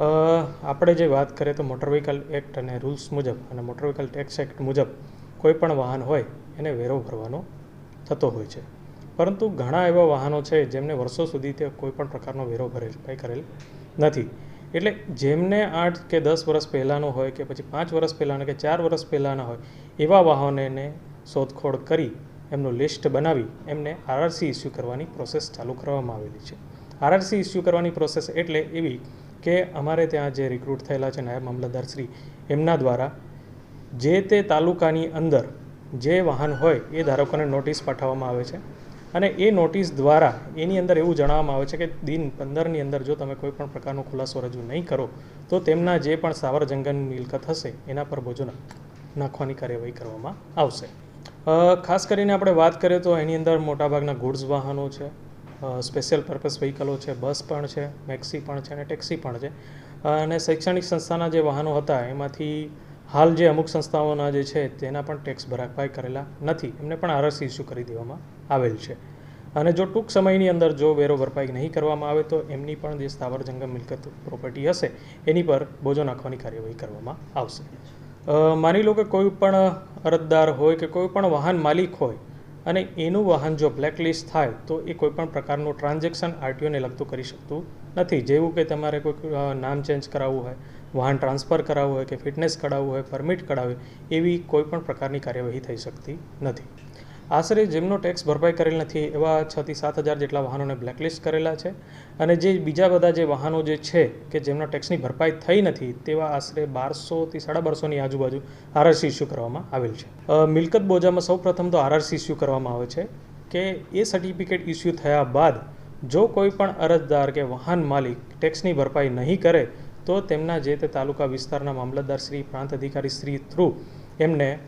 આપણે જે વાત કરીએ તો મોટર વ્હીકલ એક્ટ અને રૂલ્સ મુજબ અને મોટર વ્હીકલ ટેક્સ એક્ટ મુજબ કોઈ પણ વાહન હોય એને વેરો ભરવાનો થતો હોય છે. પરંતુ ઘણા એવા વાહનો છે જેમને વર્ષો સુધી તે કોઈ પણ પ્રકારનો વેરો ભરેલ, કંઈ કરેલ નથી. એટલે જેમને આઠ કે દસ વર્ષ પહેલાંનો હોય કે પછી પાંચ વર્ષ પહેલાંના કે ચાર વર્ષ પહેલાંના હોય, એવા વાહનોને શોધખોળ કરી, એમનું લિસ્ટ બનાવી, એમને આરઆરસી ઇસ્યુ કરવાની પ્રોસેસ ચાલુ કરવામાં આવેલી છે. આરઆરસી ઇસ્યુ કરવાની પ્રોસેસ એટલે એવી કે અમારે ત્યાં જે રિક્રુટ થયેલા છે નાયબ મામલતદારશ્રી એમના દ્વારા જે તે તાલુકાની અંદર જે વાહન હોય એ ધારકોને નોટિસ પાઠવવામાં આવે છે. અને એ નોટિસ દ્વારા એની અંદર એવું જણાવવામાં આવે છે કે દિન પંદરની અંદર જો તમે કોઈ પણ પ્રકારનો ખુલાસો રજૂ નહીં કરો, તો તેમના જે પણ સાવર જંગલ મિલકત હશે, એના પર બોજો નાખવાની કાર્યવાહી કરવામાં આવશે. ખાસ કરીને આપણે વાત કરીએ તો એની અંદર મોટાભાગના ગુડ્સ વાહનો છે સ્પેશિયલ પર્પઝ વ્હીકલો છે બસ પણ છે મેક્સી પણ છે અને ટેક્સી પણ છે. અને શૈક્ષણિક સંસ્થાના જે વાહનો હતા, એમાંથી હાલ જે અમુક સંસ્થાઓના જે છે, તેના પણ ટેક્સ ભરપાઈ કરેલા નથી. એમને પણ આરસી ઇસ્યુ કરી દેવામાં આવેલ છે. અને જો ટૂંક સમયની અંદર જો વેરો ભરપાઈ નહીં કરવામાં આવે, તો એમની પણ જે સ્થાવર જંગમ મિલકત પ્રોપર્ટી હશે, એની પર બોજો નાખવાની કાર્યવાહી કરવામાં આવશે. માની લો કે કોઈ પણ અરજદાર હોય કે કોઈ પણ વાહન માલિક હોય અને એનું વાહન જો બ્લેકલિસ્ટ થાય, તો એ કોઈપણ પ્રકારનું ટ્રાન્ઝેક્શન આરટીઓને લગતું કરી શકતું નથી. જેવું કે તમારે કોઈ નામ ચેન્જ કરાવવું હોય, વાહન ટ્રાન્સફર કરાવવું હોય કે ફિટનેસ કઢાવવું હોય પરમિટ કઢાવવી એવી કોઈપણ પ્રકારની કાર્યવાહી થઈ શકતી નથી. આશરે જેમનો ટેક્સ ભરપાઈ કરેલ નથી એવા છ થી સાત હજાર જેટલા વાહનોને બ્લેકલિસ્ટ કરેલા છે. અને જે બીજા બધા જે વાહનો જે છે કે જેમના ટેક્સની ભરપાઈ થઈ નથી તેવા આશરે બારસોથી સાડા બારસોની આજુબાજુ આરઆરસી ઇસ્યુ કરવામાં આવેલ છે. મિલકત બોજામાં સૌ પ્રથમ તો આરઆરસી ઇસ્યુ કરવામાં આવે છે કે એ સર્ટિફિકેટ ઇસ્યુ થયા બાદ જો કોઈ પણ અરજદાર કે વાહન માલિક ટેક્સની ભરપાઈ નહીં કરે, તો તેમના જે તે તાલુકા વિસ્તારના મામલતદાર શ્રી, પ્રાંત અધિકારી શ્રી થ્રુ એમને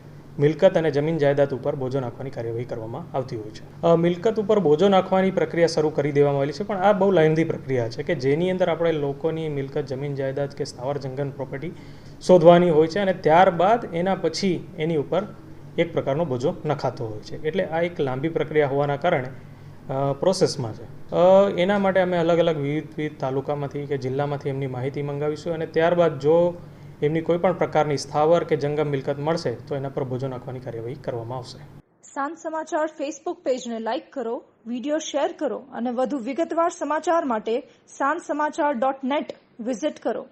મિલકત અને જમીન જાયદાદ ઉપર બોજો નાખવાની કાર્યવાહી કરવામાં આવતી હોય છે. મિલકત ઉપર બોજો નાખવાની પ્રક્રિયા શરૂ કરી દેવામાં આવેલી છે, પણ આ બહુ લાઇનથી પ્રક્રિયા છે કે જેની અંદર આપણે લોકોની મિલકત, જમીન જાયદાદ કે સ્થાવર જંગમ પ્રોપર્ટી શોધવાની હોય છે અને ત્યારબાદ એના પછી એની ઉપર એક પ્રકારનો બોજો નખાતો હોય છે. એટલે આ એક લાંબી પ્રક્રિયા હોવાના કારણે પ્રોસેસમાં છે. એના માટે અમે અલગ અલગ વિવિધ વિવિધ તાલુકામાંથી કે જિલ્લામાંથી એમની માહિતી મંગાવીશું અને ત્યારબાદ જો એમની કોઈ પણ પ્રકારની સ્થાવર કે જંગમ મિલકત મળશે, તો એના પર બોજો નાખવાની કાર્યવાહી કરવામાં આવશે. સાંજ સમાચાર ફેસબુક પેજને લાઇક કરો વિડિયો શેર કરો અને વધુ વિગતવાર સમાચાર માટે સાંજ સમાચાર ડોટ નેટ વિઝિટ કરો.